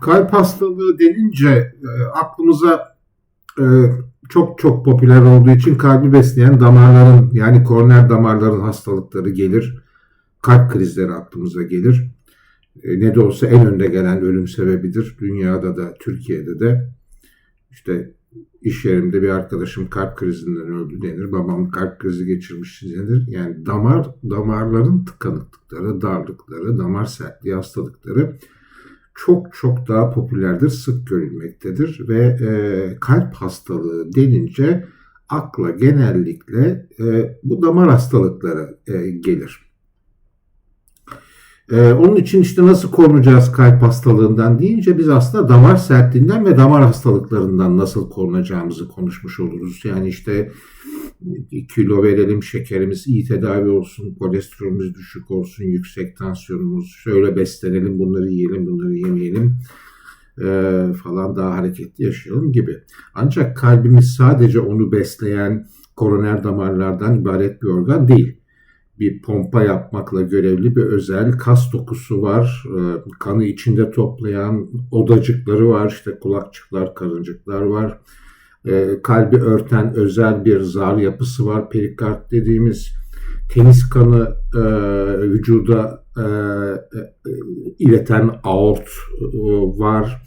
kalp hastalığı denince e, aklımıza e, çok çok popüler olduğu için kalbi besleyen damarların yani koroner damarların hastalıkları gelir. Kalp krizleri aklımıza gelir. E, ne de olsa en önde gelen ölüm sebebidir. Dünyada da Türkiye'de de işte iş yerimde bir arkadaşım kalp krizinden öldü denir. Babam kalp krizi geçirmiş denir. Yani damar damarların tıkanıklıkları, darlıkları, damar sertliği hastalıkları çok çok daha popülerdir, sık görülmektedir ve e, kalp hastalığı denince akla genellikle e, bu damar hastalıkları e, gelir. Ee, onun için işte nasıl korunacağız kalp hastalığından deyince biz aslında damar sertliğinden ve damar hastalıklarından nasıl korunacağımızı konuşmuş oluruz. Yani işte kilo verelim, şekerimiz iyi tedavi olsun, kolesterolümüz düşük olsun, yüksek tansiyonumuz, şöyle beslenelim, bunları yiyelim, bunları yemeyelim e, falan daha hareketli yaşayalım gibi. Ancak kalbimiz sadece onu besleyen koroner damarlardan ibaret bir organ değil bir pompa yapmakla görevli bir özel kas dokusu var. Ee, kanı içinde toplayan odacıkları var. İşte kulakçıklar, karıncıklar var. Ee, kalbi örten özel bir zar yapısı var. Perikard dediğimiz temiz kanı e, vücuda e, e, ileten aort var.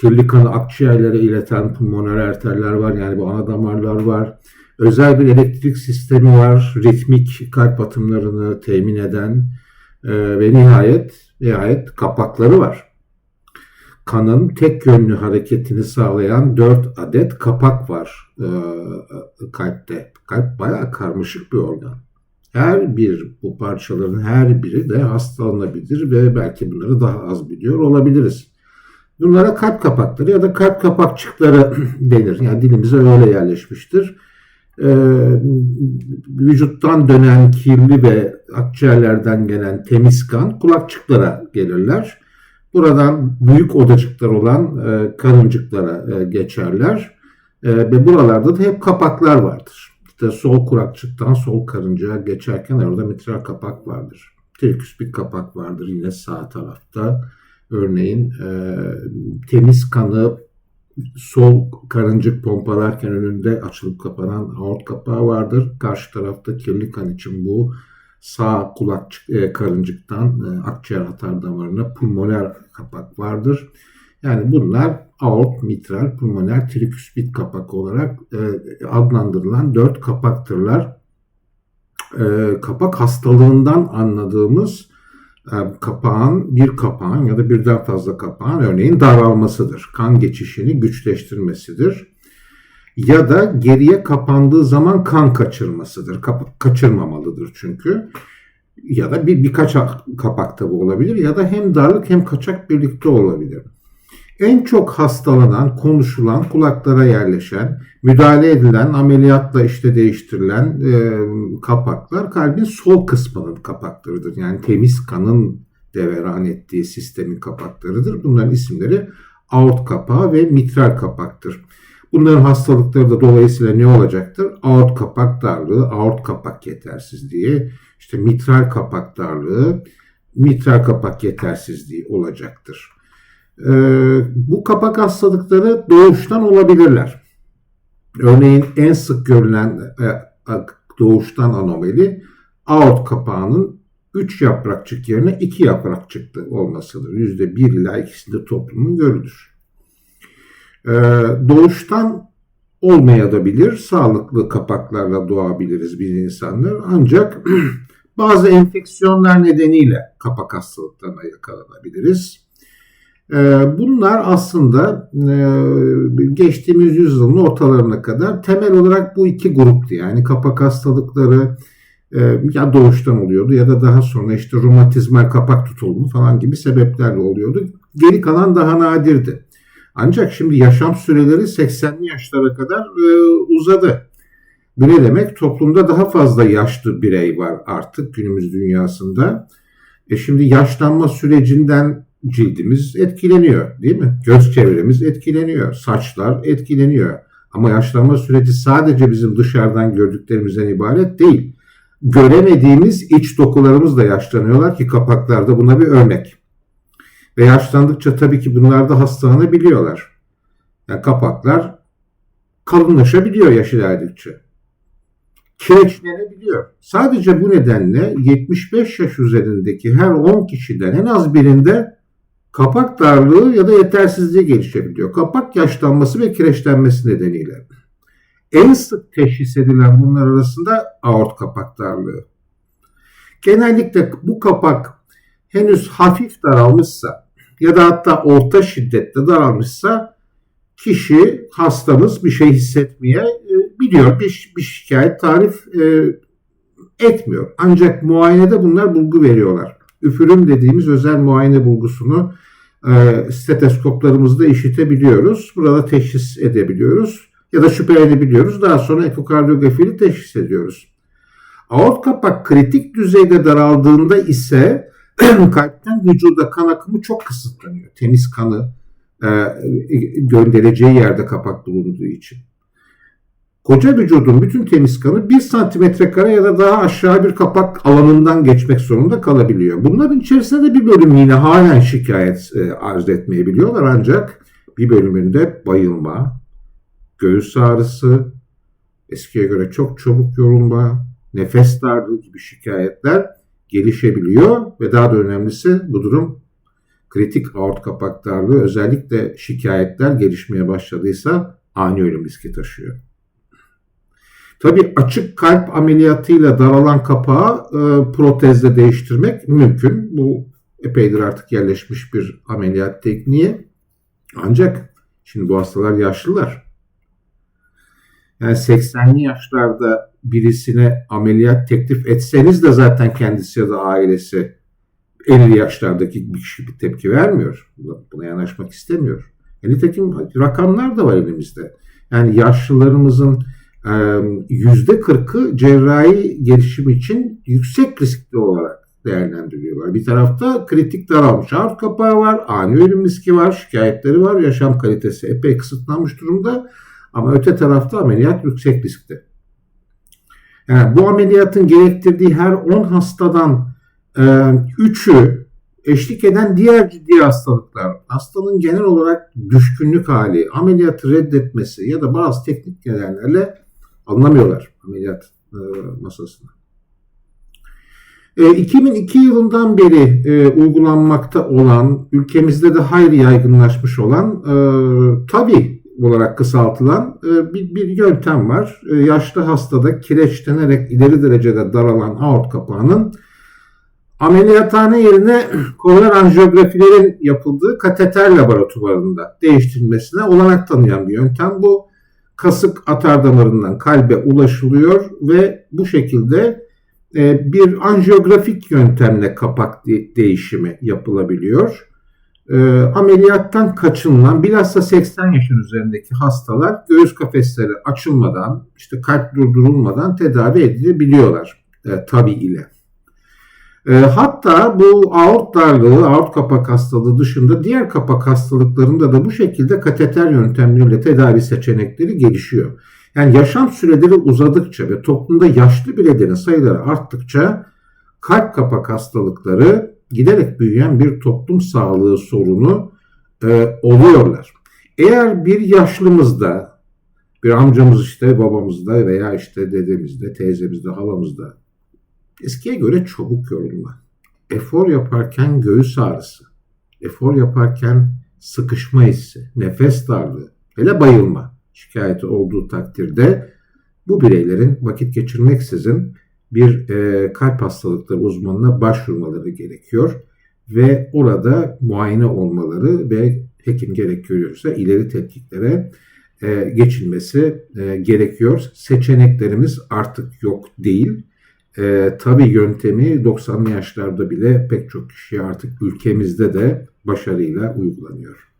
Kirli kanı akciğerlere ileten pulmoner arterler var. Yani bu ana damarlar var özel bir elektrik sistemi var. Ritmik kalp atımlarını temin eden e, ve nihayet nihayet kapakları var. Kanın tek yönlü hareketini sağlayan dört adet kapak var e, kalpte. Kalp bayağı karmaşık bir organ. Her bir bu parçaların her biri de hastalanabilir ve belki bunları daha az biliyor olabiliriz. Bunlara kalp kapakları ya da kalp kapakçıkları denir. Yani dilimize öyle yerleşmiştir e, vücuttan dönen kirli ve akciğerlerden gelen temiz kan kulakçıklara gelirler. Buradan büyük odacıklar olan e, karıncıklara e, geçerler. E, ve buralarda da hep kapaklar vardır. İşte sol kulakçıktan sol karıncaya geçerken orada mitral kapak vardır. Triküs bir kapak vardır yine sağ tarafta. Örneğin e, temiz kanı sol karıncık pompalarken önünde açılıp kapanan aort kapağı vardır. Karşı tarafta kirli kan için bu sağ kulak e, karıncıktan e, akciğer atar damarına pulmoner kapak vardır. Yani bunlar aort, mitral, pulmoner, triküspit kapak olarak e, adlandırılan dört kapaktırlar. E, kapak hastalığından anladığımız e, kapağın bir kapağın ya da birden fazla kapağın örneğin daralmasıdır. Kan geçişini güçleştirmesidir. Ya da geriye kapandığı zaman kan kaçırmasıdır. Kap kaçırmamalıdır çünkü. Ya da bir birkaç kapakta bu olabilir ya da hem darlık hem kaçak birlikte olabilir. En çok hastalanan, konuşulan, kulaklara yerleşen, müdahale edilen, ameliyatla işte değiştirilen e, kapaklar kalbin sol kısmının kapaklarıdır. Yani temiz kanın deveran ettiği sistemin kapaklarıdır. Bunların isimleri aort kapağı ve mitral kapaktır. Bunların hastalıkları da dolayısıyla ne olacaktır? Aort kapak darlığı, aort kapak yetersizliği, işte mitral kapak darlığı, mitral kapak yetersizliği olacaktır. E, bu kapak hastalıkları doğuştan olabilirler. Örneğin en sık görülen e, doğuştan anomali aort kapağının 3 yaprakçık yerine 2 yaprakçıklı olmasıdır. %1 ila ikisinde toplumun görülür. Ee, doğuştan olmayabilir. Sağlıklı kapaklarla doğabiliriz biz insanlar. Ancak bazı enfeksiyonlar nedeniyle kapak hastalıklarına yakalanabiliriz. Ee, bunlar aslında e, geçtiğimiz yüzyılın ortalarına kadar temel olarak bu iki gruptu. Yani kapak hastalıkları e, ya doğuştan oluyordu ya da daha sonra işte romatizmal kapak tutulmu falan gibi sebeplerle oluyordu. Geri kalan daha nadirdi. Ancak şimdi yaşam süreleri 80'li yaşlara kadar e, uzadı. Bu ne demek? Toplumda daha fazla yaşlı birey var artık günümüz dünyasında. E şimdi yaşlanma sürecinden cildimiz etkileniyor değil mi? Göz çevremiz etkileniyor, saçlar etkileniyor. Ama yaşlanma süreci sadece bizim dışarıdan gördüklerimizden ibaret değil. Göremediğimiz iç dokularımız da yaşlanıyorlar ki kapaklarda buna bir örnek. Ve yaşlandıkça tabii ki bunlar da hastalanabiliyorlar. Yani kapaklar kalınlaşabiliyor yaş ilerledikçe. Kireçlenebiliyor. Sadece bu nedenle 75 yaş üzerindeki her 10 kişiden en az birinde kapak darlığı ya da yetersizliği gelişebiliyor. Kapak yaşlanması ve kireçlenmesi nedeniyle. En sık teşhis edilen bunlar arasında aort kapak darlığı. Genellikle bu kapak henüz hafif daralmışsa ya da hatta orta şiddette daralmışsa kişi hastamız bir şey hissetmeye e, biliyor. Bir, bir şikayet tarif e, etmiyor. Ancak muayenede bunlar bulgu veriyorlar. Üfürüm dediğimiz özel muayene bulgusunu e, steteskoplarımızda işitebiliyoruz. Burada teşhis edebiliyoruz ya da şüphe edebiliyoruz. Daha sonra ekokardiyografiyle teşhis ediyoruz. Aort kapak kritik düzeyde daraldığında ise kalpten vücuda kan akımı çok kısıtlanıyor. Temiz kanı e, göndereceği yerde kapak bulunduğu için. Koca vücudun bütün temiz kanı 1 santimetre kare ya da daha aşağı bir kapak alanından geçmek zorunda kalabiliyor. Bunların içerisinde de bir bölüm yine halen şikayet e, arz etmeyebiliyorlar ancak bir bölümünde bayılma, göğüs ağrısı, eskiye göre çok çabuk yorulma, nefes darlığı gibi şikayetler gelişebiliyor ve daha da önemlisi bu durum kritik aort kapak darlığı özellikle şikayetler gelişmeye başladıysa ani ölüm riski taşıyor. Tabi açık kalp ameliyatıyla daralan kapağı e, protezle değiştirmek mümkün. Bu epeydir artık yerleşmiş bir ameliyat tekniği. Ancak şimdi bu hastalar yaşlılar. Yani 80'li yaşlarda birisine ameliyat teklif etseniz de zaten kendisi ya da ailesi 50 yaşlardaki bir kişi bir tepki vermiyor. Buna yanaşmak istemiyor. E nitekim rakamlar da var elimizde. Yani yaşlılarımızın yüzde 40'ı cerrahi gelişim için yüksek riskli olarak değerlendiriliyorlar. Bir tarafta kritik daralmış ağır kapağı var, ani ölüm riski var, şikayetleri var, yaşam kalitesi epey kısıtlanmış durumda. Ama öte tarafta ameliyat yüksek riskte. Yani bu ameliyatın gerektirdiği her 10 hastadan 3'ü e, eşlik eden diğer ciddi hastalıklar, hastanın genel olarak düşkünlük hali, ameliyatı reddetmesi ya da bazı teknik nedenlerle anlamıyorlar ameliyat e, masasına. E, 2002 yılından beri e, uygulanmakta olan, ülkemizde de hayli yaygınlaşmış olan e, tabi olarak kısaltılan e, bir, bir yöntem var. E, yaşlı hastada kireçlenerek ileri derecede daralan aort kapağının ameliyathane yerine koroner anjiyografilerin yapıldığı kateter laboratuvarında değiştirilmesine olanak tanıyan bir yöntem. Bu kasık atar damarından kalbe ulaşılıyor ve bu şekilde e, bir anjiyografik yöntemle kapak değişimi yapılabiliyor. E, ameliyattan kaçınılan bilhassa 80 yaşın üzerindeki hastalar göğüs kafesleri açılmadan işte kalp durdurulmadan tedavi edilebiliyorlar e, tabi ile. E, hatta bu aort darlığı, aort kapak hastalığı dışında diğer kapak hastalıklarında da bu şekilde kateter yöntemleriyle tedavi seçenekleri gelişiyor. Yani yaşam süreleri uzadıkça ve toplumda yaşlı bireylerin sayıları arttıkça kalp kapak hastalıkları giderek büyüyen bir toplum sağlığı sorunu e, oluyorlar. Eğer bir yaşlımızda, bir amcamız işte babamızda veya işte dedemizde, teyzemizde, halamızda Eskiye göre çabuk yorulma. Efor yaparken göğüs ağrısı. Efor yaparken sıkışma hissi, nefes darlığı, hele bayılma şikayeti olduğu takdirde bu bireylerin vakit geçirmeksizin bir e, kalp hastalıkları uzmanına başvurmaları gerekiyor ve orada muayene olmaları ve hekim gerekiyorsa ileri tetkiklere e, geçilmesi e, gerekiyor. Seçeneklerimiz artık yok değil. E, tabii yöntemi 90'lı yaşlarda bile pek çok kişi artık ülkemizde de başarıyla uygulanıyor.